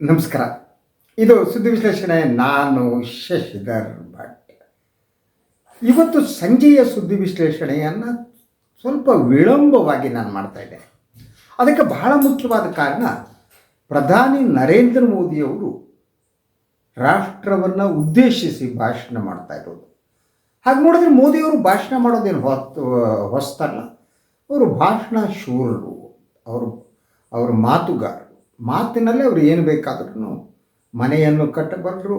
ನಮಸ್ಕಾರ. ಇದು ಸುದ್ದಿ ವಿಶ್ಲೇಷಣೆ, ನಾನು ಶಶಿಧರ್ ಭಟ್. ಇವತ್ತು ಸಂಜೆಯ ಸುದ್ದಿ ವಿಶ್ಲೇಷಣೆಯನ್ನು ಸ್ವಲ್ಪ ವಿಳಂಬವಾಗಿ ನಾನು ಮಾಡ್ತಾ ಇದ್ದೇನೆ ಅದಕ್ಕೆ ಬಹಳ ಮುಖ್ಯವಾದ ಕಾರಣ, ಪ್ರಧಾನಿ ನರೇಂದ್ರ ಮೋದಿಯವರು ರಾಷ್ಟ್ರವನ್ನು ಉದ್ದೇಶಿಸಿ ಭಾಷಣ ಮಾಡ್ತಾ ಇರೋದು. ಹಾಗೆ ನೋಡಿದ್ರೆ ಮೋದಿಯವರು ಭಾಷಣ ಮಾಡೋದೇನು ಹೊತ್ತು, ಹೊಸ್ತಲ್ಲ. ಅವರು ಭಾಷಣ ಶೂರರು. ಅವರು ಅವರು ಮಾತುಗಾರರು. ಮಾತಿನಲ್ಲೇ ಅವರು ಏನು ಬೇಕಾದ್ರೂ ಮನೆಯನ್ನು ಕಟ್ಟಬಲ್ಲರು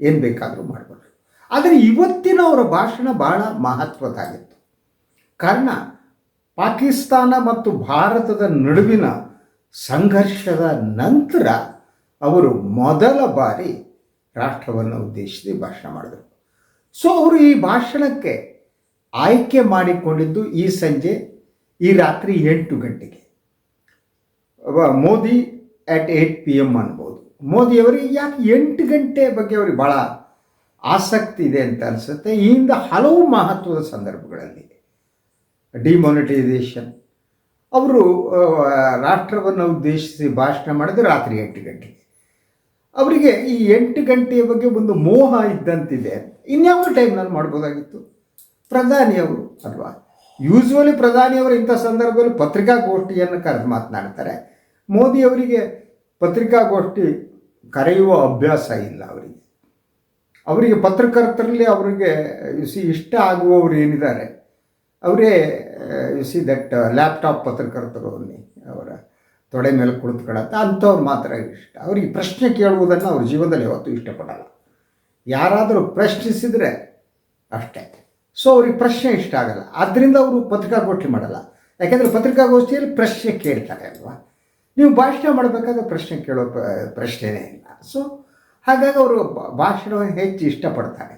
ಏನು ಬೇಕಾದರೂ ಮಾಡಬಲ್ಲರು ಆದರೆ ಇವತ್ತಿನ ಅವರ ಭಾಷಣ ಬಹಳ ಮಹತ್ವದ್ದಾಗಿತ್ತು. ಕಾರಣ ಪಾಕಿಸ್ತಾನ ಮತ್ತು ಭಾರತದ ನಡುವಿನ ಸಂಘರ್ಷದ ನಂತರ ಅವರು ಮೊದಲ ಬಾರಿ ರಾಷ್ಟ್ರವನ್ನು ಉದ್ದೇಶಿಸಿ ಭಾಷಣ ಮಾಡಿದರು. ಸೊ ಅವರು ಈ ಭಾಷಣಕ್ಕೆ ಆಯ್ಕೆ ಮಾಡಿಕೊಂಡಿದ್ದು ಈ ಸಂಜೆ, ಈ ರಾತ್ರಿ ಎಂಟು ಗಂಟೆಗೆ. Modi at eight P M ಅನ್ಬೋದು. ಮೋದಿಯವರಿಗೆ ಯಾಕೆ ಎಂಟು ಗಂಟೆ ಬಗ್ಗೆ ಅವ್ರಿಗೆ ಭಾಳ ಆಸಕ್ತಿ ಇದೆ ಅಂತ ಅನಿಸುತ್ತೆ. ಈ ಹಿಂದೆ ಹಲವು ಮಹತ್ವದ ಸಂದರ್ಭಗಳಲ್ಲಿ ಡಿಮಾನಿಟೈಸೇಷನ್ ಅವರು ರಾಷ್ಟ್ರವನ್ನು ಉದ್ದೇಶಿಸಿ ಭಾಷಣ ಮಾಡಿದ್ರೆ ರಾತ್ರಿ ಎಂಟು ಗಂಟೆಗೆ ಅವರಿಗೆ ಈ ಎಂಟು ಗಂಟೆಯ ಬಗ್ಗೆ ಒಂದು ಮೋಹ ಇದ್ದಂತಿದೆ. ಇನ್ಯಾವ ಟೈಮ್ನಲ್ಲಿ ಮಾಡ್ಬೋದಾಗಿತ್ತು? ಪ್ರಧಾನಿಯವರು ಅಲ್ವಾ? ಯೂಶ್ವಲಿ ಪ್ರಧಾನಿಯವರು ಇಂಥ ಸಂದರ್ಭದಲ್ಲಿ ಪತ್ರಿಕಾಗೋಷ್ಠಿಯನ್ನು ಕರೆದು ಮಾತನಾಡ್ತಾರೆ. ಮೋದಿಯವರಿಗೆ ಪತ್ರಿಕಾಗೋಷ್ಠಿ ಕರೆಯುವ ಅಭ್ಯಾಸ ಇಲ್ಲ ಅವರಿಗೆ. ಅವರಿಗೆ ಪತ್ರಕರ್ತರಲ್ಲಿ ಅವರಿಗೆ ಸಿ ಇಷ್ಟ ಆಗುವವರು ಏನಿದ್ದಾರೆ, ಅವರೇ ಯು ಸಿ ದಟ್ ಲ್ಯಾಪ್ಟಾಪ್ ಪತ್ರಕರ್ತರು ಅವರ ತೊಡೆ ಮೇಲೆ ಕುಳಿತುಕೊಳ್ಳುತ್ತೆ, ಅಂಥವ್ರು ಮಾತ್ರ ಇಷ್ಟ. ಅವರಿಗೆ ಪ್ರಶ್ನೆ ಕೇಳುವುದನ್ನು ಅವ್ರ ಜೀವನದಲ್ಲಿ ಯಾವತ್ತು ಇಷ್ಟಪಡಲ್ಲ. ಯಾರಾದರೂ ಪ್ರಶ್ನಿಸಿದರೆ ಅಷ್ಟೇ. ಸೊ ಅವ್ರಿಗೆ ಪ್ರಶ್ನೆ ಇಷ್ಟ ಆಗಲ್ಲ. ಆದ್ದರಿಂದ ಅವರು ಪತ್ರಿಕಾಗೋಷ್ಠಿ ಮಾಡಲ್ಲ. ಯಾಕೆಂದರೆ ಪತ್ರಿಕಾಗೋಷ್ಠಿಯಲ್ಲಿ ಪ್ರಶ್ನೆ ಕೇಳ್ತಾರೆ ಅಲ್ವಾ? ನೀವು ಭಾಷಣ ಮಾಡಬೇಕಾದ್ರೆ ಪ್ರಶ್ನೆ ಕೇಳೋ ಪ್ರಶ್ನೆನೇ ಇಲ್ಲ. ಸೊ ಹಾಗಾಗಿ ಅವರು ಭಾಷಣವನ್ನು ಹೆಚ್ಚು ಇಷ್ಟಪಡ್ತಾರೆ.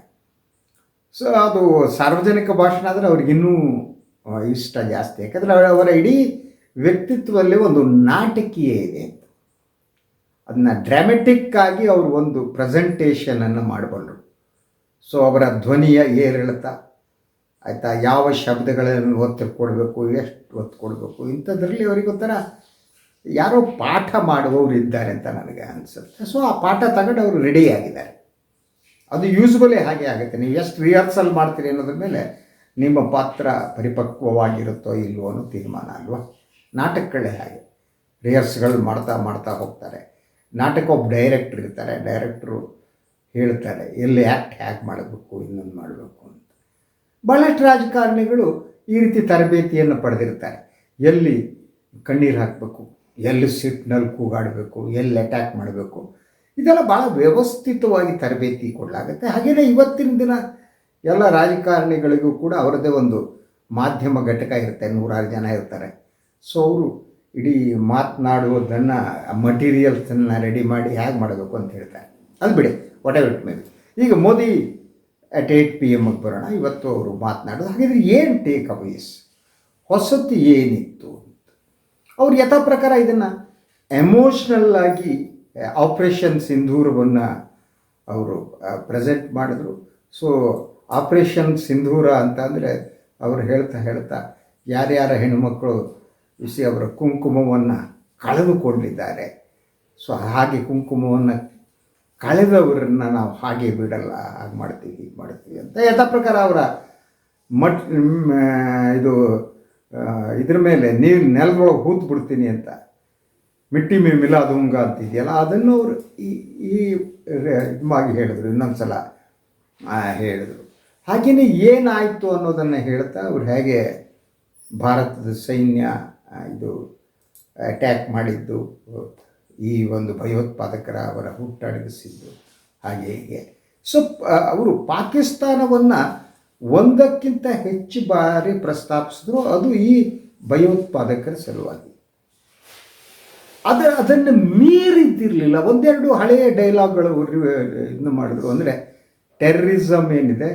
ಸೊ ಅದು ಸಾರ್ವಜನಿಕ ಭಾಷಣ ಆದರೆ ಅವ್ರಿಗಿನ್ನೂ ಇಷ್ಟ ಜಾಸ್ತಿ. ಯಾಕಂದರೆ ಅವರ ಇಡೀ ವ್ಯಕ್ತಿತ್ವದಲ್ಲಿ ಒಂದು ನಾಟಕೀಯ ಇದೆ ಅದನ್ನ ಡ್ರಾಮೆಟಿಕ್ ಆಗಿ ಅವರು ಒಂದು ಪ್ರೆಸೆಂಟೇಷನನ್ನು ಮಾಡಿಕೊಂಡ್ರು. ಸೊ ಅವರ ಧ್ವನಿಯ ಏರಿಳಿತ ಆಯಿತಾ, ಯಾವ ಶಬ್ದಗಳನ್ನು ಒತ್ತು ಕೊಡಬೇಕು ಎಷ್ಟು ಒತ್ತು ಕೊಡಬೇಕು ಇಂಥದ್ರಲ್ಲಿ ಅವರಿಗೆ ಒಂಥರ ಯಾರೋ ಪಾಠ ಮಾಡುವವರು ಇದ್ದಾರೆ ಅಂತ ನನಗೆ ಅನಿಸುತ್ತೆ. ಸೊ ಆ ಪಾಠ ತಗೊಂಡು ಅವರು ರೆಡಿ ಆಗಿದ್ದಾರೆ. ಅದು ಯೂಸ್ಬಲೇ ಹಾಗೆ ಆಗುತ್ತೆ. ನೀವು ಎಷ್ಟು ರಿಹರ್ಸಲ್ ಮಾಡ್ತೀರಿ ಅನ್ನೋದ್ರ ಮೇಲೆ ನಿಮ್ಮ ಪಾತ್ರ ಪರಿಪಕ್ವವಾಗಿರುತ್ತೋ ಇಲ್ವೋ ಅನ್ನೋ ತೀರ್ಮಾನ ಅಲ್ವಾ? ನಾಟಕಗಳೇ ಹಾಗೆ. ರಿಹರ್ಸ್ಗಳು ಮಾಡ್ತಾ ಮಾಡ್ತಾ ಹೋಗ್ತಾರೆ. ನಾಟಕ ಒಬ್ಬ ಡೈರೆಕ್ಟ್ರ್ ಇರ್ತಾರೆ. ಡೈರೆಕ್ಟ್ರು ಹೇಳ್ತಾರೆ ಎಲ್ಲಿ ಆ್ಯಕ್ಟ್ ಹ್ಯಾಕ್ ಮಾಡಬೇಕು, ಇನ್ನೊಂದು ಮಾಡಬೇಕು ಅಂತ. ಭಾಳಷ್ಟು ರಾಜಕಾರಣಿಗಳು ಈ ರೀತಿ ತರಬೇತಿಯನ್ನು ಪಡೆದಿರ್ತಾರೆ. ಎಲ್ಲಿ ಕಣ್ಣೀರು ಹಾಕಬೇಕು ಎಲ್ಲಿ ಸಿಟ್ನಲ್ಲಿ ಕೂಗಾಡಬೇಕು, ಎಲ್ಲಿ ಅಟ್ಯಾಕ್ ಮಾಡಬೇಕು, ಇದೆಲ್ಲ ಭಾಳ ವ್ಯವಸ್ಥಿತವಾಗಿ ತರಬೇತಿ ಕೊಡಲಾಗುತ್ತೆ. ಹಾಗೆಯೇ ಇವತ್ತಿನ ದಿನ ಎಲ್ಲ ರಾಜಕಾರಣಿಗಳಿಗೂ ಕೂಡ ಅವರದೇ ಒಂದು ಮಾಧ್ಯಮ ಘಟಕ ಇರುತ್ತೆ, ನೂರಾರು ಜನ ಇರ್ತಾರೆ. ಸೊ ಅವರು ಇಡೀ ಮಾತನಾಡುವುದನ್ನು ಮಟೀರಿಯಲ್ಸನ್ನು ರೆಡಿ ಮಾಡಿ ಹೇಗೆ ಮಾಡಬೇಕು ಅಂತ ಹೇಳ್ತಾರೆ. ಅದು ಬಿಡಿ ವಾಟ್ ಎವರ್ ಇಟ್ ಮೇ ಈಗ ಮೋದಿ ಅಟ್ ಏಟ್ ಪಿ ಎಮ್ಗೆ ಬರೋಣ, ಇವತ್ತು ಅವರು ಮಾತನಾಡೋದು. ಹಾಗಿದ್ರೆ ಏನು ಟೇಕ್ ಅವೈಸ್ ಹೊಸತು ಏನಿತ್ತು? ಅವ್ರು ಯಥಾ ಪ್ರಕಾರ ಇದನ್ನು ಎಮೋಷ್ನಲ್ ಆಗಿ ಆಪ್ರೇಷನ್ ಸಿಂಧೂರವನ್ನು ಅವರು ಪ್ರೆಸೆಂಟ್ ಮಾಡಿದ್ರು. ಸೊ ಆಪ್ರೇಷನ್ ಸಿಂಧೂರ ಅಂತ ಅಂದರೆ ಅವರು ಹೇಳ್ತಾ ಹೇಳ್ತಾ ಯಾರ್ಯಾರ ಹೆಣ್ಣುಮಕ್ಕಳು ಬಿಸಿ ಅವರ ಕುಂಕುಮವನ್ನು ಕಳೆದುಕೊಂಡಿದ್ದಾರೆ. ಸೊ ಹಾಗೆ ಕುಂಕುಮವನ್ನು ಕಳೆದವರನ್ನು ನಾವು ಹಾಗೆ ಬಿಡಲ್ಲ, ಹಾಗೆ ಮಾಡ್ತೀವಿ, ಹೀಗೆ ಮಾಡ್ತೀವಿ ಅಂತ ಯಥಾ ಪ್ರಕಾರ ಅವರ ಮಟ್ ಇದು ಇದ್ರ ಮೇಲೆ ನೀರು ನೆಲದೊಳಗೆ ಹೂತು ಬಿಡ್ತೀನಿ ಅಂತ. ಮಿಟ್ಟಿ ಮೇಮಿಲ್ಲ ಅದು ಉಂಗ ಅಂತಿದೆಯಲ್ಲ, ಅದನ್ನು ಅವರು ಈ ಈ ಇದಾಗಿ ಹೇಳಿದ್ರು ಇನ್ನೊಂದು ಸಲ ಹೇಳಿದರು. ಹಾಗೆಯೇ ಏನಾಯಿತು ಅನ್ನೋದನ್ನು ಹೇಳ್ತಾ ಅವ್ರು ಹೇಗೆ ಭಾರತದ ಸೈನ್ಯ ಇದು ಅಟ್ಯಾಕ್ ಮಾಡಿದ್ದು, ಈ ಒಂದು ಭಯೋತ್ಪಾದಕರ ಅವರ ಹುಟ್ಟಡಗಿಸಿದ್ದು ಹಾಗೆ ಹೀಗೆ. ಸೊ ಅವರು ಪಾಕಿಸ್ತಾನವನ್ನು ಒಂದಕ್ಕಿಂತ ಹೆಚ್ಚು ಬಾರಿ ಪ್ರಸ್ತಾಪಿಸಿದ್ರು ಅದು ಈ ಭಯೋತ್ಪಾದಕರ ಸಲುವಾಗಿ. ಅದರ ಅದನ್ನು ಮೀರಿದ್ದಿರಲಿಲ್ಲ. ಒಂದೆರಡು ಹಳೆಯ ಡೈಲಾಗ್ಗಳು ಇದನ್ನು ಮಾಡಿದ್ರು ಅಂದರೆ ಟೆರ್ರಿಸಮ್ ಏನಿದೆ?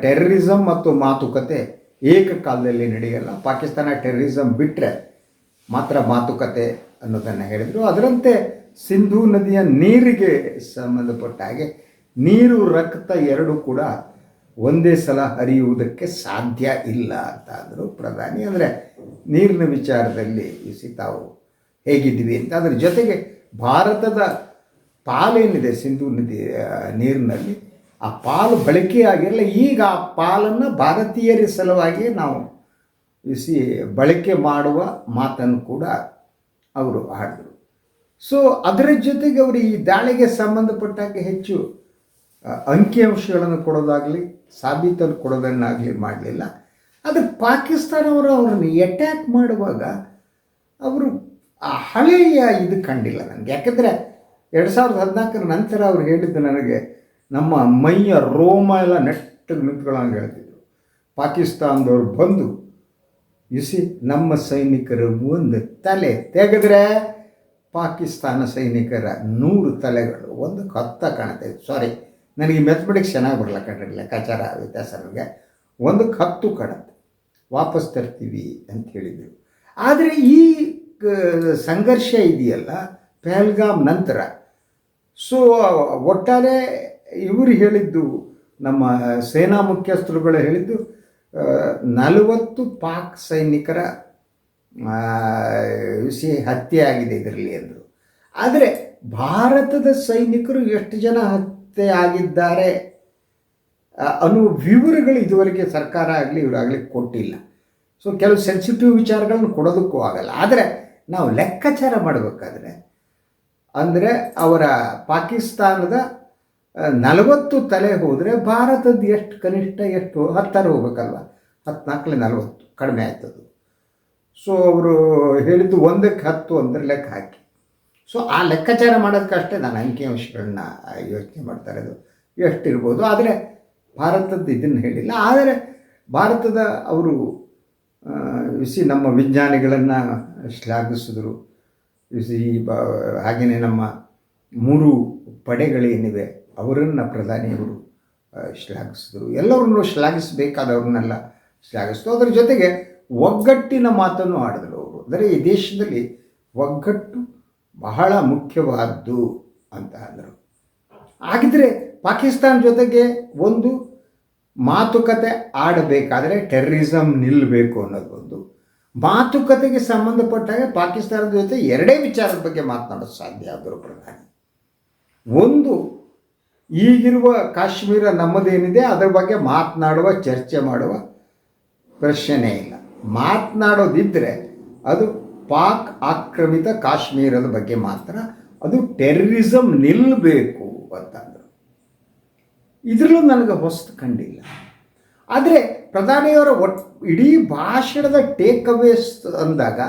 ಟೆರ್ರಿಸಮ್ ಮತ್ತು ಮಾತುಕತೆ ಏಕಕಾಲದಲ್ಲಿ ನಡೆಯಲ್ಲ. ಪಾಕಿಸ್ತಾನ ಟೆರ್ರಿಸಮ್ ಬಿಟ್ಟರೆ ಮಾತ್ರ ಮಾತುಕತೆ ಅನ್ನೋದನ್ನು ಹೇಳಿದರು. ಅದರಂತೆ ಸಿಂಧೂ ನದಿಯ ನೀರಿಗೆ ಸಂಬಂಧಪಟ್ಟ ಹಾಗೆ ನೀರು, ರಕ್ತ ಎರಡು ಕೂಡ ಒಂದೇ ಸಲ ಹರಿಯುವುದಕ್ಕೆ ಸಾಧ್ಯ ಇಲ್ಲ ಅಂತ ಪ್ರಧಾನಿ. ಅಂದರೆ ನೀರಿನ ವಿಚಾರದಲ್ಲಿ ಇಸಿ ತಾವು ಹೇಗಿದ್ವಿ ಅಂತ ಅದರ ಜೊತೆಗೆ ಭಾರತದ ಪಾಲೇನಿದೆ ಸಿಂಧು ನದಿ ನೀರಿನಲ್ಲಿ. ಆ ಪಾಲು ಬಳಕೆ ಆಗಿರಲ್ಲ, ಈಗ ಆ ಪಾಲನ್ನು ಭಾರತೀಯರ ಸಲುವಾಗಿ ನಾವು ಇಸಿ ಬಳಕೆ ಮಾಡುವ ಮಾತನ್ನು ಕೂಡ ಅವರು ಆಡಿದರು ಸೊ ಅದರ ಜೊತೆಗೆ ಅವರು ಈ ದಾಳಿಗೆ ಸಂಬಂಧಪಟ್ಟಾಗ ಹೆಚ್ಚು ಅಂಕಿಅಂಶಗಳನ್ನು ಕೊಡೋದಾಗಲಿ, ಸಾಬೀತನ್ನು ಕೊಡೋದನ್ನಾಗಲಿ ಮಾಡಲಿಲ್ಲ. ಆದರೆ ಪಾಕಿಸ್ತಾನವರು ಅವರನ್ನು ಅಟ್ಯಾಕ್ ಮಾಡುವಾಗ ಅವರು ಆ ಹಳೆಯ ಇದು ಕಂಡಿಲ್ಲ ನನಗೆ. ಯಾಕೆಂದರೆ ಎರಡು ಸಾವಿರದ ಹದಿನಾಲ್ಕರ ನಂತರ ಅವ್ರು ಹೇಳಿದ್ದು ನನಗೆ, ನಮ್ಮ ಮೈಯ ರೋಮ ಎಲ್ಲ ನೆಟ್ಟಗೆ ನಿಂತ್ಕೊಳ್ಳೋಂಗೆ ಹೇಳ್ತಿದ್ರು. ಪಾಕಿಸ್ತಾನದವ್ರು ಬಂದು ಇಸಿ ನಮ್ಮ ಸೈನಿಕರ ಒಂದು ತಲೆ ತೆಗೆದ್ರೆ ಪಾಕಿಸ್ತಾನ ಸೈನಿಕರ ನೂರು ತಲೆಗಳು, ಒಂದು ಕತ್ತ ಕಾಣುತ್ತೆ ಸಾರಿ ನನಗೆ ಮೆಥಮೆಟಿಕ್ಸ್ ಚೆನ್ನಾಗಿ ಬರಲ್ಲ ಕಣ್ರಿ, ಲೆಕ್ಕಾಚಾರ ವ್ಯತ್ಯಾಸ ನನಗೆ. ಒಂದಕ್ಕೆ ಹತ್ತು ಕಾಣುತ್ತೆ. ವಾಪಸ್ ತರ್ತೀವಿ ಅಂತ ಹೇಳಿದರು. ಆದರೆ ಈ ಸಂಘರ್ಷ ಇದೆಯಲ್ಲ, ಪಹಲ್ಗಾಮ್ ನಂತರ. ಸೊ ಒಟ್ಟಾರೆ ಇವರು ಹೇಳಿದ್ದು, ನಮ್ಮ ಸೇನಾ ಮುಖ್ಯಸ್ಥರುಗಳು ಹೇಳಿದ್ದು ನಲವತ್ತು ಪಾಕ್ ಸೈನಿಕರ ವಿಷಯ ಹತ್ಯೆ ಆಗಿದೆ ಇದರಲ್ಲಿ ಅಂದರು. ಆದರೆ ಭಾರತದ ಸೈನಿಕರು ಎಷ್ಟು ಜನ ಹತ್ಯೆ ಆಗಿದ್ದಾರೆ ಅನ್ನುವ ವಿವರಗಳು ಇದುವರೆಗೆ ಸರ್ಕಾರ ಆಗಲಿ ಇವರಾಗಲಿ ಕೊಟ್ಟಿಲ್ಲ. ಸೊ ಕೆಲವು ಸೆನ್ಸಿಟಿವ್ ವಿಚಾರಗಳನ್ನು ಕೊಡೋದಕ್ಕೂ ಆಗಲ್ಲ. ಆದರೆ ನಾವು ಲೆಕ್ಕಾಚಾರ ಮಾಡಬೇಕಾದ್ರೆ, ಅಂದರೆ ಅವರ ಪಾಕಿಸ್ತಾನದ ನಲವತ್ತು ತಲೆ ಹೋದರೆ ಭಾರತದ ಎಷ್ಟು ಕನಿಷ್ಠ ಎಷ್ಟು ಹತ್ತಾರು ಹೋಗ್ಬೇಕಲ್ವ? ಹದಿನಾಲ್ಕಲೆ ನಲವತ್ತು, ಕಡಿಮೆ ಆಯ್ತದು. ಸೊ ಅವರು ಹೇಳಿದ್ದು ಒಂದಕ್ಕೆ ಹತ್ತು ಅಂದರೆ ಲೆಕ್ಕ ಹಾಕಿ. ಸೊ ಆ ಲೆಕ್ಕಾಚಾರ ಮಾಡೋದಕ್ಕಷ್ಟೇ ನಾನು ಅಂಕಿಅಂಶಗಳನ್ನ ಯೋಚನೆ ಮಾಡ್ತಾ ಇರೋದು. ಎಷ್ಟಿರ್ಬೋದು. ಆದರೆ ಭಾರತದ ಇದನ್ನು ಹೇಳಿಲ್ಲ. ಆದರೆ ಭಾರತದ ಅವರು ಸಿ ನಮ್ಮ ವಿಜ್ಞಾನಿಗಳನ್ನು ಶ್ಲಾಘಿಸಿದ್ರು. ಸಿ ಬ ಹಾಗೆಯೇ ನಮ್ಮ ಮೂರು ಪಡೆಗಳೇನಿವೆ, ಅವರನ್ನು ಪ್ರಧಾನಿಯವರು ಶ್ಲಾಘಿಸಿದ್ರು. ಎಲ್ಲರನ್ನೂ ಶ್ಲಾಘಿಸಬೇಕಾದವ್ರನ್ನೆಲ್ಲ ಶ್ಲಾಘಿಸಿದ್ರು. ಅದರ ಜೊತೆಗೆ ಒಗ್ಗಟ್ಟಿನ ಮಾತನ್ನು ಆಡಿದ್ರು ಅವರು. ಅಂದರೆ ಈ ದೇಶದಲ್ಲಿ ಒಗ್ಗಟ್ಟು ಬಹಳ ಮುಖ್ಯವಾದ್ದು ಅಂತ ಅಂದರು. ಹಾಗಿದ್ರೆ ಪಾಕಿಸ್ತಾನ ಜೊತೆಗೆ ಒಂದು ಮಾತುಕತೆ ಆಡಬೇಕಾದರೆ ಟೆರ್ರಿಸಮ್ ನಿಲ್ಲಬೇಕು ಅನ್ನೋದು ಒಂದು. ಮಾತುಕತೆಗೆ ಸಂಬಂಧಪಟ್ಟಾಗ ಪಾಕಿಸ್ತಾನದ ಜೊತೆ ಎರಡೇ ವಿಚಾರದ ಬಗ್ಗೆ ಮಾತನಾಡೋದು ಸಾಧ್ಯ ಆದರೂ ಪ್ರಧಾನಿ. ಒಂದು, ಈಗಿರುವ ಕಾಶ್ಮೀರ ನಮ್ಮದೇನಿದೆ, ಅದರ ಬಗ್ಗೆ ಮಾತನಾಡುವ, ಚರ್ಚೆ ಮಾಡುವ ಪ್ರಶ್ನೆ ಇಲ್ಲ. ಮಾತನಾಡೋದಿದ್ದರೆ ಅದು ಪಾಕ್ ಆಕ್ರಮಿತ ಕಾಶ್ಮೀರದ ಬಗ್ಗೆ ಮಾತ್ರ ಅದು ಟೆರರಿಸಮ್ ನಿಲ್ಲಬೇಕು ಅಂತಂದರು. ಇದರಲ್ಲೂ ನನಗೆ ಹೊಸದು ಕಂಡಿಲ್ಲ. ಆದರೆ ಪ್ರಧಾನಿಯವರ ಒಟ್ ಇಡೀ ಭಾಷಣದ ಟೇಕ್ ಅವೇಸ್ ಅಂದಾಗ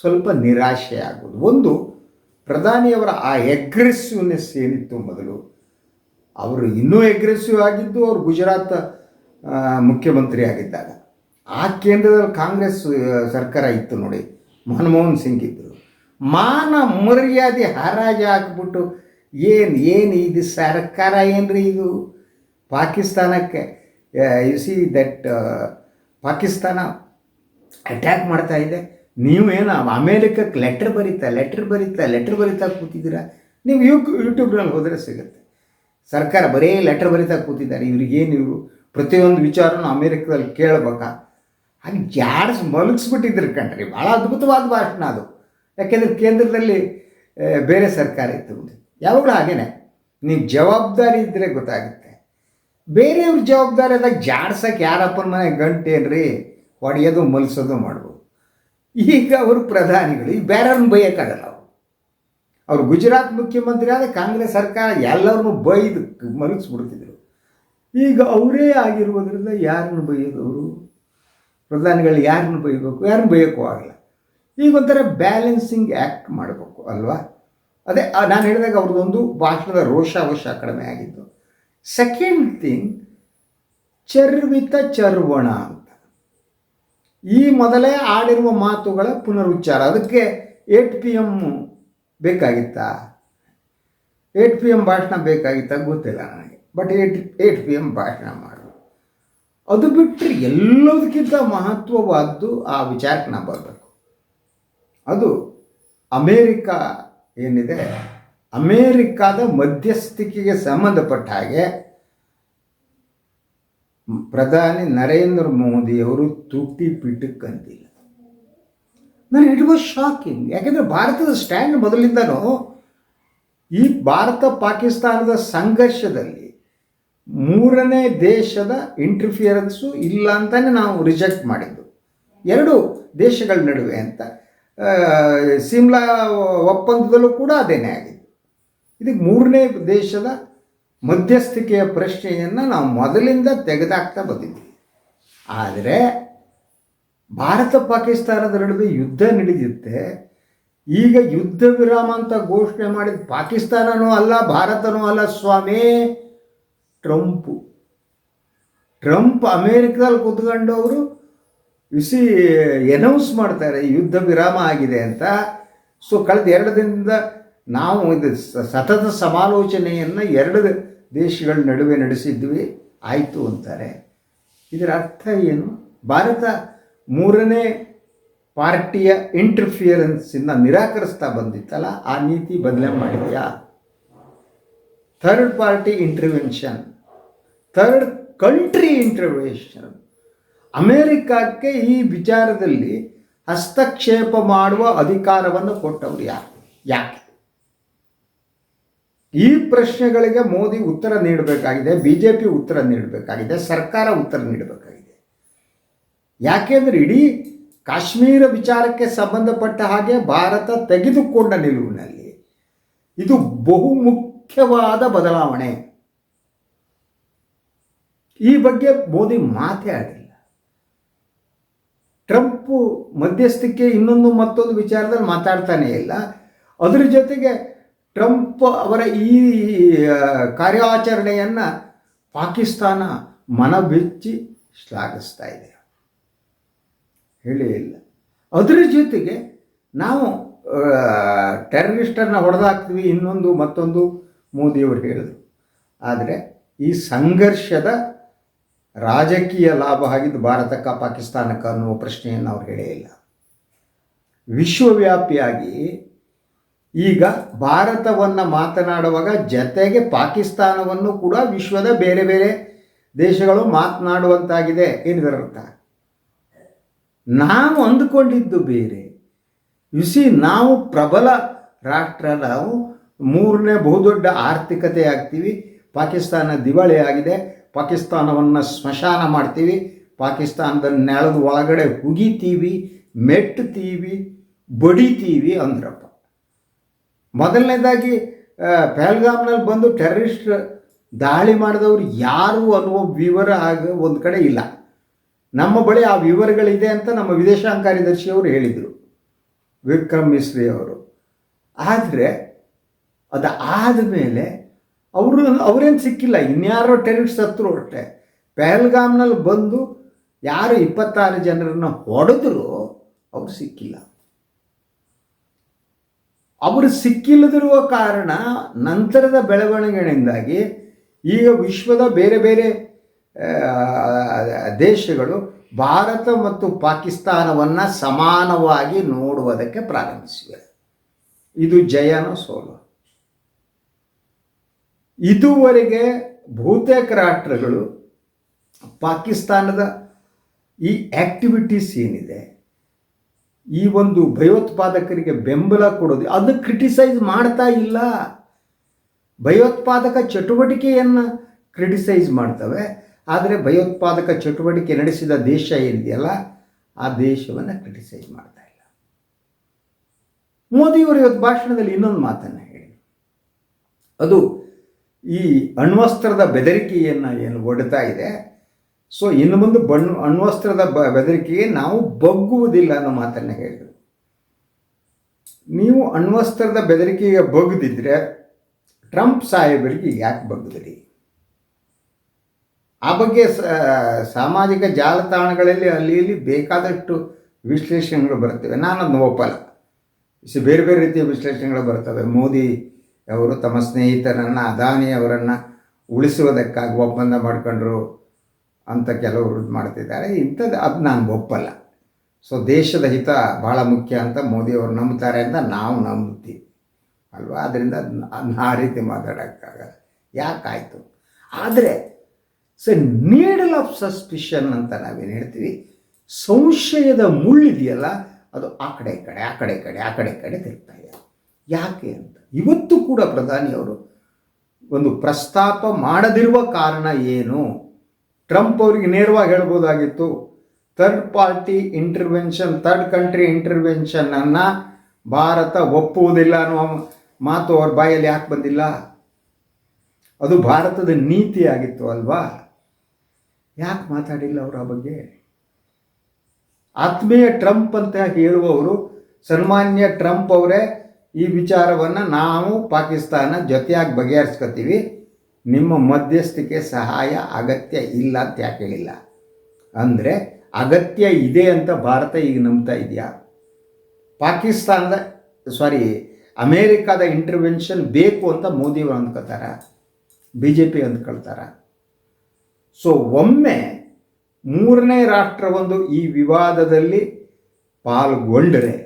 ಸ್ವಲ್ಪ ನಿರಾಶೆ ಆಗೋದು. ಒಂದು, ಪ್ರಧಾನಿಯವರ ಆ ಎಗ್ರೆಸಿವ್ನೆಸ್ ಏನಿತ್ತು ಮೊದಲು? ಅವರು ಇನ್ನೂ ಎಗ್ರೆಸಿವ್ ಆಗಿದ್ದು ಅವರು ಗುಜರಾತ್ ಮುಖ್ಯಮಂತ್ರಿ ಆಗಿದ್ದಾಗ. ಆ ಕೇಂದ್ರದಲ್ಲಿ ಕಾಂಗ್ರೆಸ್ ಸರ್ಕಾರ ಇತ್ತು ನೋಡಿ. ಮನಮೋಹನ್ ಸಿಂಗ್ ಇದ್ದರು ಮಾನ ಮರ್ಯಾದೆ ಹರಾಜು ಹಾಕ್ಬಿಟ್ಟು ಏನು ಏನು ಇದು ಸರ್ಕಾರ ಏನ್ರಿ ಇದು? ಪಾಕಿಸ್ತಾನಕ್ಕೆ you see that Pakistan attack ಮಾಡ್ತಾ ಇದೆ. ನೀವು ಏನು ಅಮೇರಿಕಕ್ಕೆ ಲೆಟ್ರ್ ಬರೀತಾ ಲೆಟ್ರ್ ಬರೀತಾ ಲೆಟ್ರ್ ಬರೀತಾ ಕೂತಿದ್ದೀರಾ? ನೀವು ಯೂ ಯೂಟ್ಯೂಬ್ನಲ್ಲಿ ಹೋದರೆ ಸಿಗುತ್ತೆ. ಸರ್ಕಾರ ಬರೀ ಲೆಟ್ರ್ ಬರೀತಾ ಕೂತಿದ್ದಾರೆ. ಇವ್ರಿಗೇನು ಇವರು ಪ್ರತಿಯೊಂದು ವಿಚಾರನೂ ಅಮೇರಿಕದಲ್ಲಿ ಕೇಳಬೇಕಾ? ಹಾಗೆ ಜಾಡಿಸ್ ಮಲಗಿಸ್ಬಿಟ್ಟಿದ್ರು ಕಣ್ರಿ. ಭಾಳ ಅದ್ಭುತವಾದ ಭಾಷಣ ಅದು. ಯಾಕೆಂದರೆ ಕೇಂದ್ರದಲ್ಲಿ ಬೇರೆ ಸರ್ಕಾರ ಇತ್ತು. ಯಾವಾಗಲೂ ಹಾಗೇನೆ. ನೀವು ಜವಾಬ್ದಾರಿ ಇದ್ದರೆ ಗೊತ್ತಾಗುತ್ತೆ. ಬೇರೆಯವ್ರ ಜವಾಬ್ದಾರಿ ಅದಾಗ ಜಾಡ್ಸಕ್ಕೆ ಯಾರಪ್ಪನ ಮನೆ ಗಂಟೇನ್ರಿ ಹೊಡೆಯೋದು, ಮಲ್ಸೋದು ಮಾಡ್ಬೋದು. ಈಗ ಅವರು ಪ್ರಧಾನಿಗಳು, ಈಗ ಬೇರೆಯವ್ರನ್ನ ಬೈಯೋಕ್ಕಾಗಲ್ಲ ಅವರು. ಅವರು ಗುಜರಾತ್ ಮುಖ್ಯಮಂತ್ರಿ ಆದ ಕಾಂಗ್ರೆಸ್ ಸರ್ಕಾರ ಎಲ್ಲರನ್ನು ಬೈದು ಮಲಗಿಸ್ಬಿಡ್ತಿದ್ರು ಈಗ ಅವರೇ ಆಗಿರುವುದರಿಂದ ಯಾರನ್ನು ಬೈಯೋದು ಅವರು? ಪ್ರಧಾನಿಗಳು ಯಾರನ್ನು ಬೈಬೇಕು, ಯಾರನ್ನು ಬೈಯೋಕ್ಕೂ ಆಗಲ್ಲ. ಈಗ ಒಂಥರ ಬ್ಯಾಲೆನ್ಸಿಂಗ್ ಆ್ಯಕ್ಟ್ ಮಾಡಬೇಕು ಅಲ್ವಾ? ಅದೇ ನಾನು ಹೇಳಿದಾಗ ಅವ್ರದ್ದೊಂದು ಭಾಷಣದ ರೋಷಾವಶ ಕಡಿಮೆ ಆಗಿದ್ದು. ಸೆಕೆಂಡ್ ಥಿಂಗ್ ಚರ್ವಿತ ಚರ್ವಣ ಅಂತ. ಈ ಮೊದಲೇ ಆಡಿರುವ ಮಾತುಗಳ ಪುನರುಚ್ಚಾರ. ಅದಕ್ಕೆ ಏಟ್ ಪಿ ಎಂ ಬೇಕಾಗಿತ್ತಾ? ಏಟ್ ಪಿ ಎಂ ಭಾಷಣ ಬೇಕಾಗಿತ್ತಾ? ಗೊತ್ತಿಲ್ಲ ನನಗೆ. But eight eight P M ಭಾಷಣ ಮಾಡು. ಅದು ಬಿಟ್ಟರೆ ಎಲ್ಲದಕ್ಕಿಂತ ಮಹತ್ವವಾದ್ದು ಆ ವಿಚಾರಕ್ಕೆ ನಾವು ಬರಬೇಕು. ಅದು ಅಮೇರಿಕಾ ಏನಿದೆ, ಅಮೇರಿಕಾದ ಮಧ್ಯಸ್ಥಿಕೆಗೆ ಸಂಬಂಧಪಟ್ಟ ಹಾಗೆ ಪ್ರಧಾನಿ ನರೇಂದ್ರ ಮೋದಿಯವರು ತುಟಿ ಪಿಟಕ್ಕಂತಿಲ್ಲ ನಾನು ಇಟ್ ವಾಸ್ ಶಾಕಿಂಗ್. ಯಾಕೆಂದರೆ ಭಾರತದ ಸ್ಟ್ಯಾಂಡ್ ಮೊದಲಿಂದನೂ ಈ ಭಾರತ ಪಾಕಿಸ್ತಾನದ ಸಂಘರ್ಷದಲ್ಲಿ ಮೂರನೇ ದೇಶದ ಇಂಟರ್ಫಿಯರೆನ್ಸು ಇಲ್ಲ ಅಂತಲೇ ನಾವು ರಿಜೆಕ್ಟ್ ಮಾಡಿದ್ದು. ಎರಡು ದೇಶಗಳ ನಡುವೆ ಅಂತ. ಸಿಮ್ಲಾ ಒಪ್ಪಂದದಲ್ಲೂ ಕೂಡ ಅದೇನೇ ಆಗಿದೆ ಇದಕ್ಕೆ ಮೂರನೇ ದೇಶದ ಮಧ್ಯಸ್ಥಿಕೆಯ ಪ್ರಶ್ನೆಯನ್ನು ನಾವು ಮೊದಲಿಂದ ತೆಗೆದಾಕ್ತಾ ಬಂದಿದ್ವಿ. ಆದರೆ ಭಾರತ ಪಾಕಿಸ್ತಾನದ ನಡುವೆ ಯುದ್ಧ ನಡೆಯುತ್ತೆ ಈಗ ಯುದ್ಧ ವಿರಾಮ ಅಂತ ಘೋಷಣೆ ಮಾಡಿದ ಪಾಕಿಸ್ತಾನನೂ ಅಲ್ಲ, ಭಾರತನೂ ಅಲ್ಲ, ಸ್ವಾಮಿ. ಟ್ರಂಪು. ಟ್ರಂಪ್ ಅಮೇರಿಕದಲ್ಲಿ ಕೂತ್ಕೊಂಡು ಅವರು ಬಿಸಿ ಎನೌನ್ಸ್ ಮಾಡ್ತಾರೆ ಯುದ್ಧ ವಿರಾಮ ಆಗಿದೆ ಅಂತ. ಸೊ ಕಳೆದ ಎರಡು ದಿನದಿಂದ ನಾವು ಇದು ಸತತ ಸಮಾಲೋಚನೆಯನ್ನು ಎರಡು ದೇಶಗಳ ನಡುವೆ ನಡೆಸಿದ್ವಿ, ಆಯಿತು ಅಂತಾರೆ. ಇದರ ಅರ್ಥ ಏನು? ಭಾರತ ಮೂರನೇ ಪಾರ್ಟಿಯ ಇಂಟರ್ಫಿಯರೆನ್ಸಿಂದ ನಿರಾಕರಿಸ್ತಾ ಬಂದಿತ್ತಲ್ಲ, ಆ ನೀತಿ ಬದಲಾವಣೆ ಮಾಡಿದೆಯಾ? Third party intervention third country intervention ಅಮೇರಿಕಕ್ಕೆ ಈ ವಿಚಾರದಲ್ಲಿ ಹಸ್ತಕ್ಷೇಪ ಮಾಡುವ ಅಧಿಕಾರವನ್ನು ಕೊಟ್ಟವರು ಯಾರು? ಯಾಕೆ? ಈ ಪ್ರಶ್ನೆಗಳಿಗೆ ಮೋದಿ ಉತ್ತರ ನೀಡಬೇಕಾಗಿದೆ ಬಿ ಜೆ ಪಿ ಉತ್ತರ ನೀಡಬೇಕಾಗಿದೆ, ಸರ್ಕಾರ ಉತ್ತರ ನೀಡಬೇಕಾಗಿದೆ. ಯಾಕೆಂದರೆ ಇಡೀ ಕಾಶ್ಮೀರ ವಿಚಾರಕ್ಕೆ ಸಂಬಂಧಪಟ್ಟ ಹಾಗೆ ಭಾರತ ತೆಗೆದುಕೊಂಡ ನಿಲುವಿನಲ್ಲಿ ಇದು ಬಹುಮುಖ್ಯವಾದ ಬದಲಾವಣೆ. ಈ ಬಗ್ಗೆ ಮೋದಿ ಮಾತೇ ಆಡಿಲ್ಲ. ಟ್ರಂಪ್ ಮಧ್ಯಸ್ಥಿಕೆ ಇನ್ನೊಂದು ಮತ್ತೊಂದು ವಿಚಾರದಲ್ಲಿ ಮಾತಾಡ್ತಾನೇ ಇಲ್ಲ. ಅದರ ಜೊತೆಗೆ ಟ್ರಂಪ್ ಅವರ ಈ ಕಾರ್ಯಾಚರಣೆಯನ್ನು ಪಾಕಿಸ್ತಾನ ಮನಬೆಚ್ಚಿ ಶ್ಲಾಘಿಸ್ತಾ ಇದೆ. ಹೇಳೇ ಇಲ್ಲ. ಅದರ ಜೊತೆಗೆ ನಾವು ಟೆರರಿಸ್ಟನ್ನು ಹೊಡೆದಾಕ್ತೀವಿ, ಇನ್ನೊಂದು ಮತ್ತೊಂದು ಮೋದಿಯವರು ಹೇಳಿದರು. ಆದರೆ ಈ ಸಂಘರ್ಷದ ರಾಜಕೀಯ ಲಾಭ ಆಗಿದ್ದು ಭಾರತಕ್ಕ ಪಾಕಿಸ್ತಾನಕ್ಕ ಅನ್ನುವ ಪ್ರಶ್ನೆಯನ್ನು ಅವ್ರು ಹೇಳೇ ಇಲ್ಲ. ವಿಶ್ವವ್ಯಾಪಿಯಾಗಿ ಈಗ ಭಾರತವನ್ನು ಮಾತನಾಡುವಾಗ ಜತೆಗೆ ಪಾಕಿಸ್ತಾನವನ್ನು ಕೂಡ ವಿಶ್ವದ ಬೇರೆ ಬೇರೆ ದೇಶಗಳು ಮಾತನಾಡುವಂತಾಗಿದೆ. ಅರ್ಥ ನಾವು ಅಂದುಕೊಂಡಿದ್ದು ಬೇರೆ. ಯುಸಿ ನಾವು ಪ್ರಬಲ ರಾಷ್ಟ್ರ ನಾವು ಮೂರನೇ ಬಹುದೊಡ್ಡ ಆರ್ಥಿಕತೆ ಆಗ್ತೀವಿ ಪಾಕಿಸ್ತಾನ ದಿವಾಳಿ ಆಗಿದೆ ಪಾಕಿಸ್ತಾನವನ್ನು ಸ್ಮಶಾನ ಮಾಡ್ತೀವಿ ಪಾಕಿಸ್ತಾನದ ನೆಲದ ಒಳಗಡೆ ಹುಗಿತೀವಿ ಮೆಟ್ತೀವಿ ಬಡಿತೀವಿ ಅಂದ್ರಪ್ಪ. ಮೊದಲನೇದಾಗಿ ಪೆಹಲ್ಗಾಮ್ನಲ್ಲಿ ಬಂದು ಟೆರರಿಸ್ಟ್ ದಾಳಿ ಮಾಡಿದವರು ಯಾರು ಅನ್ನುವ ವಿವರ ಆಗ ಒಂದು ಕಡೆ ಇಲ್ಲ. ನಮ್ಮ ಬಳಿ ಆ ವಿವರಗಳಿದೆ ಅಂತ ನಮ್ಮ ವಿದೇಶಾಂಗ ಕಾರ್ಯದರ್ಶಿಯವರು ಹೇಳಿದರು, ವಿಕ್ರಮ್ ಮಿಸ್ರಿ ಅವರು. ಆದರೆ ಅದು ಆದಮೇಲೆ ಅವರು ಅವರೇನು ಸಿಕ್ಕಿಲ್ಲ, ಇನ್ಯಾರೋ ಟೆರರಿಸ್ಟ್ ಸತ್ರು ಅಷ್ಟೆ ಪೆಹಲ್ಗಾಮ್ನಲ್ಲಿ ಬಂದು ಯಾರು ಇಪ್ಪತ್ತಾರು ಜನರನ್ನು ಹೊಡೆದ್ರು, ಅವ್ರು ಸಿಕ್ಕಿಲ್ಲ. ಅವರು ಸಿಕ್ಕಿಲ್ಲದಿರುವ ಕಾರಣ ನಂತರದ ಬೆಳವಣಿಗೆಗಳಿಂದಾಗಿ ಈಗ ವಿಶ್ವದ ಬೇರೆ ಬೇರೆ ದೇಶಗಳು ಭಾರತ ಮತ್ತು ಪಾಕಿಸ್ತಾನವನ್ನು ಸಮಾನವಾಗಿ ನೋಡುವುದಕ್ಕೆ ಪ್ರಾರಂಭಿಸಿವೆ. ಇದು ಜಯನೋ ಸೋಲು. ಇದುವರೆಗೆ ಬಹುತೇಕ ರಾಷ್ಟ್ರಗಳು ಪಾಕಿಸ್ತಾನದ ಈ ಆ್ಯಕ್ಟಿವಿಟೀಸ್ ಏನಿದೆ, ಈ ಒಂದು ಭಯೋತ್ಪಾದಕರಿಗೆ ಬೆಂಬಲ ಕೊಡೋದು, ಅದನ್ನು ಕ್ರಿಟಿಸೈಸ್ ಮಾಡ್ತಾ ಇಲ್ಲ. ಭಯೋತ್ಪಾದಕ ಚಟುವಟಿಕೆಯನ್ನು ಕ್ರಿಟಿಸೈಸ್ ಮಾಡ್ತವೆ, ಆದರೆ ಭಯೋತ್ಪಾದಕ ಚಟುವಟಿಕೆ ನಡೆಸಿದ ದೇಶ ಏನಿದೆಯಲ್ಲ, ಆ ದೇಶವನ್ನು ಕ್ರಿಟಿಸೈಸ್ ಮಾಡ್ತಾ ಇಲ್ಲ. ಮೋದಿಯವರು ಇವತ್ತು ಭಾಷಣದಲ್ಲಿ ಇನ್ನೊಂದು ಮಾತನ್ನು ಹೇಳಿ ಅದು ಈ ಅಣ್ವಸ್ತ್ರದ ಬೆದರಿಕೆಯನ್ನು ಏನು ಒಡ್ತಾ ಇದೆ? ಸೊ ಇನ್ನು ಮುಂದೆ ಬಣ್ಣ, ಅಣ್ವಸ್ತ್ರದ ಬ, ಬೆದರಿಕೆಗೆ ನಾವು ಬಗ್ಗುವುದಿಲ್ಲ ಅನ್ನೋ ಮಾತನ್ನು ಹೇಳಿದರು. ನೀವು ಅಣ್ವಸ್ತ್ರದ ಬೆದರಿಕೆಗೆ ಬಗ್ದಿದ್ರೆ ಟ್ರಂಪ್ ಸಾಹೇಬರಿಗೆ ಯಾಕೆ ಬಗ್ಗದ್ರಿ ಆ ಬಗ್ಗೆ ಸಾಮಾಜಿಕ ಜಾಲತಾಣಗಳಲ್ಲಿ, ಅಲ್ಲಿ, ಇಲ್ಲಿ ಬೇಕಾದಷ್ಟು ವಿಶ್ಲೇಷಣೆಗಳು ಬರ್ತವೆ ನಾನು ಅದನ್ನು ಒಪ್ಪಲ್ಲ ಬೇರೆ ಬೇರೆ ರೀತಿಯ ವಿಶ್ಲೇಷಣೆಗಳು ಬರ್ತವೆ. ಮೋದಿ ಅವರು ತಮ್ಮ ಸ್ನೇಹಿತರನ್ನು, ಅದಾನಿ ಅವರನ್ನು ಉಳಿಸುವುದಕ್ಕಾಗಿ ಒಪ್ಪಂದ ಮಾಡ್ಕೊಂಡ್ರು ಅಂತ ಕೆಲವರು ಮಾಡ್ತಿದ್ದಾರೆ. ಇಂಥದ್ದು ಅದು ನಾನು ಒಪ್ಪಲ್ಲ. ಸೊ ದೇಶದ ಹಿತ ಭಾಳ ಮುಖ್ಯ ಅಂತ ಮೋದಿಯವರು ನಂಬ್ತಾರೆ ಅಂತ ನಾವು ನಂಬ್ತೀವಿ. ಅಲ್ವಾ? ಅದರಿಂದ ಅದ್ನ- ಅದ್ನ ಆ ರೀತಿ ಮಾತಾಡೋಕ್ಕಾಗಲ್ಲ. ಯಾಕಾಯಿತು? ಆದರೆ ಸೊ ನೀಡಲ್ ಆಫ್ ಸಸ್ಪಿಷನ್ ಅಂತ ನಾವೇನು ಹೇಳ್ತೀವಿ? ಸಂಶಯದ ಮುಳ್ಳಿದೆಯಲ್ಲ ಅದು ಆ ಕಡೆ ಕಡೆ, ಆ ಕಡೆ ಕಡೆ, ಆ ಕಡೆ ಕಡೆ ತಿರುಗ್ತಾ ಇದೆ. ಯಾಕೆ ಅಂತ? ಇವತ್ತು ಕೂಡ ಪ್ರಧಾನಿಯವರು ಒಂದು ಪ್ರಸ್ತಾಪ ಮಾಡದಿರುವ ಕಾರಣ ಏನು? ಟ್ರಂಪ್ ಅವರಿಗೆ ನೇರವಾಗಿ ಹೇಳ್ಬೋದಾಗಿತ್ತು, third party intervention, third country ಇಂಟರ್ವೆನ್ಷನನ್ನು Bharat ಒಪ್ಪುವುದಿಲ್ಲ ಅನ್ನುವ ಮಾತು ಅವ್ರ ಬಾಯಲ್ಲಿ ಯಾಕೆ ಬಂದಿಲ್ಲ? ಅದು ಭಾರತದ ನೀತಿ ಆಗಿತ್ತು ಅಲ್ವಾ? ಯಾಕೆ ಮಾತಾಡಿಲ್ಲ ಅವರ ಬಗ್ಗೆ? ಆತ್ಮೀಯ ಟ್ರಂಪ್ ಅಂತ ಹೇಳುವವರು, ಸನ್ಮಾನ್ಯ ಟ್ರಂಪ್ ಅವರೇ ಈ ವಿಚಾರವನ್ನು ನಾವು ಪಾಕಿಸ್ತಾನ ಜೊತೆಯಾಗಿ ಬಗೆಹರಿಸ್ಕೊತೀವಿ. ನಿಮ್ಮ ಮಧ್ಯಸ್ಥಿಕೆ ಸಹಾಯ ಅಗತ್ಯ ಇಲ್ಲ ಅಂತ ಯಾಕೆ ಹೇಳಿಲ್ಲ? ಅಂದರೆ ಅಗತ್ಯ ಇದೆ ಅಂತ ಭಾರತ ಈಗ ನಂಬ್ತಾ ಇದೆಯಾ? ಪಾಕಿಸ್ತಾನದ ಸಾರಿ ಅಮೇರಿಕಾದ ಇಂಟರ್ವೆನ್ಷನ್ ಬೇಕು ಅಂತ ಮೋದಿಯವರು ಅಂದ್ಕೊಳ್ತಾರ ಬಿ ಜೆ ಪಿ ಅಂದ್ಕೊಳ್ತಾರ. ಸೊ ಒಮ್ಮೆ ಮೂರನೇ ರಾಷ್ಟ್ರವೊಂದು ಈ ವಿವಾದದಲ್ಲಿ ಪಾಲ್ಗೊಂಡರೆ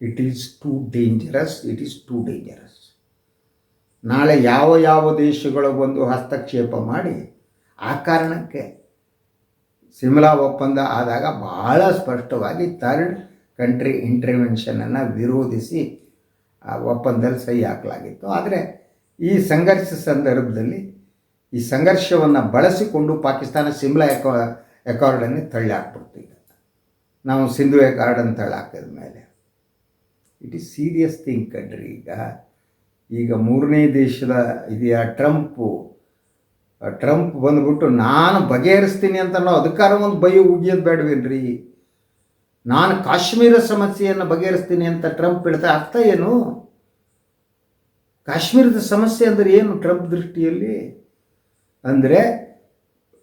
it is too dangerous it is too dangerous ನಾಳೆ ಯಾವ ಯಾವ ದೇಶಗಳು ಒಂದು ಹಸ್ತಕ್ಷೇಪ ಮಾಡಿ, ಆ ಕಾರಣಕ್ಕೆ ಸಿಮ್ಲಾ ಒಪ್ಪಂದ ಆದಾಗ ಬಹಳ ಸ್ಪಷ್ಟವಾಗಿ ಥರ್ಡ್ ಕಂಟ್ರಿ ಇಂಟರ್ವೆನ್ಷನನ್ನು ವಿರೋಧಿಸಿ, ಆ ಒಪ್ಪಂದದಲ್ಲಿ ಸಹಿ ಹಾಕಲಾಗಿತ್ತು. ಆದರೆ ಈ ಸಂಘರ್ಷ ಸಂದರ್ಭದಲ್ಲಿ ಈ ಸಂಘರ್ಷವನ್ನು ಬಳಸಿಕೊಂಡು ಪಾಕಿಸ್ತಾನ ಸಿಮ್ಲಾ ಎಕಾ ಎಕಾರ್ಡನ್ನು ತಳ್ಳಿ ಹಾಕ್ಬಿಡ್ತು ಈಗ. ನಾವು ಸಿಂಧು ಎಕಾರ್ಡನ್ನು ತಳ್ಳಿ ಹಾಕಿದ ಮೇಲೆ ಇಟ್ ಈಸ್ ಸೀರಿಯಸ್ ಥಿಂಗ್ ಕಣ್ರಿ. ಈಗ ಈಗ ಮೂರನೇ ದೇಶದ ಇದೆಯಾ ಟ್ರಂಪು ಟ್ರಂಪ್ ಬಂದ್ಬಿಟ್ಟು ನಾನು ಬಗೆಹರಿಸ್ತೀನಿ ಅಂತ ನಾವು ಒಂದು ಬೈ ಉಗಿಯೋದು ಬೇಡವೇನ್ರಿ? ನಾನು ಕಾಶ್ಮೀರ ಸಮಸ್ಯೆಯನ್ನು ಬಗೆಹರಿಸ್ತೀನಿ ಅಂತ ಟ್ರಂಪ್ ಹೇಳ್ತಾ, ಅರ್ಥ ಏನು? ಕಾಶ್ಮೀರದ ಸಮಸ್ಯೆ ಅಂದರೆ ಏನು ಟ್ರಂಪ್ ದೃಷ್ಟಿಯಲ್ಲಿ? ಅಂದರೆ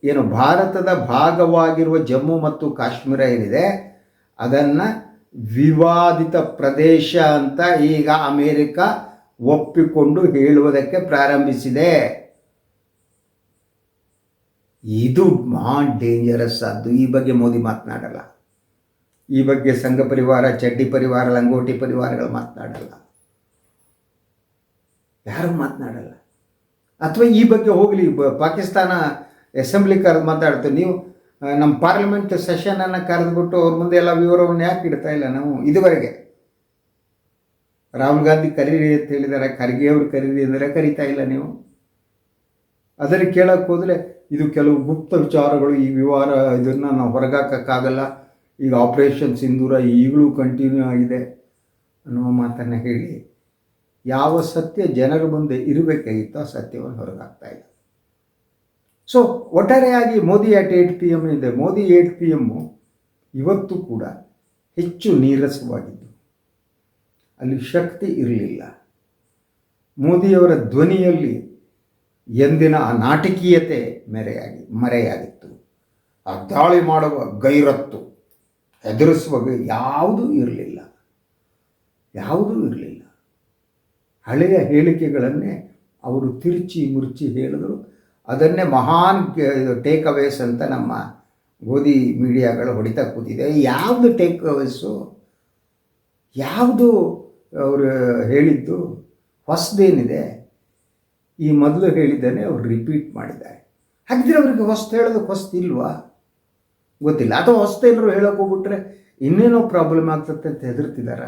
ಏನು ಭಾರತದ ಭಾಗವಾಗಿರುವ ಜಮ್ಮು ಮತ್ತು ಕಾಶ್ಮೀರ ಏನಿದೆ, ಅದನ್ನು ವಿವಾದಿತ ಪ್ರದೇಶ ಅಂತ ಈಗ ಅಮೇರಿಕ ಒಪ್ಪಿಕೊಂಡು ಹೇಳುವುದಕ್ಕೆ ಪ್ರಾರಂಭಿಸಿದೆ. ಇದು ಮಾ ಡೇಂಜರಸ್ ಅದು. ಈ ಬಗ್ಗೆ ಮೋದಿ ಮಾತನಾಡಲ್ಲ. ಈ ಬಗ್ಗೆ ಸಂಘ ಪರಿವಾರ, ಚಡ್ಡಿ ಪರಿವಾರ, ಲಂಗೋಟಿ ಪರಿವಾರಗಳು ಮಾತನಾಡಲ್ಲ. ಯಾರು ಮಾತನಾಡಲ್ಲ? ಅಥವಾ ಈ ಬಗ್ಗೆ ಹೋಗಲಿ ಪಾಕಿಸ್ತಾನ ಅಸೆಂಬ್ಲಿ ಕರೆದು ಮಾತಾಡ್ತೀವಿ ನೀವು ನಮ್ಮ ಪಾರ್ಲಿಮೆಂಟ್ ಸೆಷನನ್ನು ಕರೆದುಬಿಟ್ಟು ಅವ್ರ ಮುಂದೆ ಎಲ್ಲ ವಿವರವನ್ನು ಯಾಕೆ ಇಡ್ತಾ ಇಲ್ಲ ನಾವು? ಇದುವರೆಗೆ. ರಾಹುಲ್ ಗಾಂಧಿ ಕರೀರಿ ಅಂತ ಹೇಳಿದ್ದಾರೆ ಖರ್ಗೆ ಅವರು ಕರೀರಿ ಅಂದರೆ ಕರಿತಾ ಇಲ್ಲ ನೀವು. ಅದನ್ನು ಕೇಳೋಕ್ಕೆ ಹೋದರೆ ಇದು ಕೆಲವು ಗುಪ್ತ ವಿಚಾರಗಳು, ಈ ವಿವಾರ ಇದನ್ನು ನಾವು ಹೊರಗಾಕಕ್ಕಾಗಲ್ಲ. ಈಗ ಆಪರೇಷನ್ ಸಿಂಧೂರ ಈಗಲೂ ಕಂಟಿನ್ಯೂ ಆಗಿದೆ ಅನ್ನುವ ಮಾತನ್ನು ಹೇಳಿ. ಯಾವ ಸತ್ಯ ಜನರ ಮುಂದೆ ಇರಬೇಕಾಗಿತ್ತು ಆ ಸತ್ಯವನ್ನು ಹೊರಗಾಗ್ತಾ ಇಲ್ಲ ಸೊ ಒಟ್ಟಾರೆಯಾಗಿ Modi at eight P M ಇದೆ. ಮೋದಿ ಏಟ್ ಪಿ ಎಮ್ಮು ಇವತ್ತು ಕೂಡ ಹೆಚ್ಚು ನೀರಸವಾಗಿದ್ದು. ಅಲ್ಲಿ ಶಕ್ತಿ ಇರಲಿಲ್ಲ. ಮೋದಿಯವರ ಧ್ವನಿಯಲ್ಲಿ ಎಂದಿನ ಆ ನಾಟಕೀಯತೆ ಮೆರೆಯಾಗಿ, ಮರೆಯಾಗಿತ್ತು. ಆ ದಾಳಿ ಮಾಡುವ ಗೈರತ್ತು ಎದುರಿಸುವ ಯಾವುದೂ ಇರಲಿಲ್ಲ. ಯಾವುದೂ ಇರಲಿಲ್ಲ. ಹಳೆಯ ಹೇಳಿಕೆಗಳನ್ನೇ ಅವರು ತಿರುಚಿ ಮುರುಚಿ ಹೇಳಿದರು. ಅದನ್ನೇ ಮಹಾನ್ ಟೇಕ್ ಅವೇಸ್ ಅಂತ ನಮ್ಮ ಗೋಧಿ ಮೀಡಿಯಾಗಳು ಹೊಡಿತಾ ಕೂತಿದೆ. ಯಾವುದು ಟೇಕ್ ಅವೇಸು ಯಾವುದು ಅವರು ಹೇಳಿದ್ದು? ಹೊಸದೇನಿದೆ. ಈ ಮೊದಲು ಹೇಳಿದ್ದಾನೆ ಅವರು ರಿಪೀಟ್ ಮಾಡಿದ್ದಾರೆ. ಹಾಗಿದ್ರೆ ಅವ್ರಿಗೆ ಹೊಸ್ತು ಹೇಳೋದಕ್ಕೆ ಹೊಸ್ತು ಇಲ್ವಾ? ಗೊತ್ತಿಲ್ಲ. ಅಥವಾ ಹೊಸ್ತೇನರು ಹೇಳೋಕೆ ಹೋಗ್ಬಿಟ್ರೆ ಇನ್ನೇನೋ ಪ್ರಾಬ್ಲಮ್ ಆಗ್ತದೆ ಅಂತ ಹೆದರ್ತಿದಾರ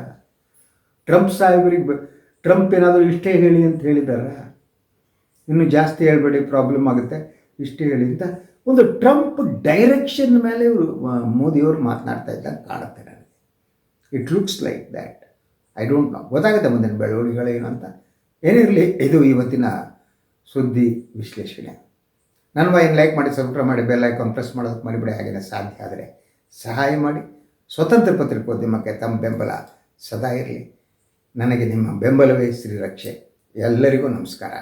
ಟ್ರಂಪ್ ಸಾಹೇಬರಿಗೆ ಟ್ರಂಪ್ ಏನಾದರೂ ಇಷ್ಟೇ ಹೇಳಿ ಅಂತ ಹೇಳಿದಾರ ಇನ್ನು ಜಾಸ್ತಿ ಹೇಳಬೇಡಿ ಪ್ರಾಬ್ಲಮ್ ಆಗುತ್ತೆ. ಇಷ್ಟು ಹೇಳಿ ಅಂತ ಒಂದು ಟ್ರಂಪ್ ಡೈರೆಕ್ಷನ್ ಮೇಲೆ ಇವರು ಮೋದಿಯವರು ಮಾತನಾಡ್ತಾ ಇದ್ದಂಗೆ ಕಾಣುತ್ತೆ ನನಗೆ. It looks like that I don't know ಗೊತ್ತಾಗುತ್ತೆ ಮುಂದಿನ ಬೆಳವಣಿಗೆಗಳೇನು ಅಂತ. ಏನಿರಲಿ, ಇದು ಇವತ್ತಿನ ಸುದ್ದಿ ವಿಶ್ಲೇಷಣೆ. ನನ್ನ ವಾಯಿನ ಲೈಕ್ ಮಾಡಿ ಸಬ್ಸ್ಕ್ರೈಬ್ ಮಾಡಿ ಬೆಲ್ ಐಕಾನ್ ಪ್ರೆಸ್ ಮಾಡೋದಕ್ಕೆ ಮರಿಬೇಡಿ ಹಾಗೆಯೇ ಸಾಧ್ಯ ಆದರೆ ಸಹಾಯ ಮಾಡಿ. ಸ್ವತಂತ್ರ ಪತ್ರಿಕೋದ್ಯಮಕ್ಕೆ ತಮ್ಮ ಬೆಂಬಲ ಸದಾ ಇರಲಿ. ನನಗೆ ನಿಮ್ಮ ಬೆಂಬಲವೇ ಶ್ರೀರಕ್ಷೆ ಎಲ್ಲರಿಗೂ ನಮಸ್ಕಾರ.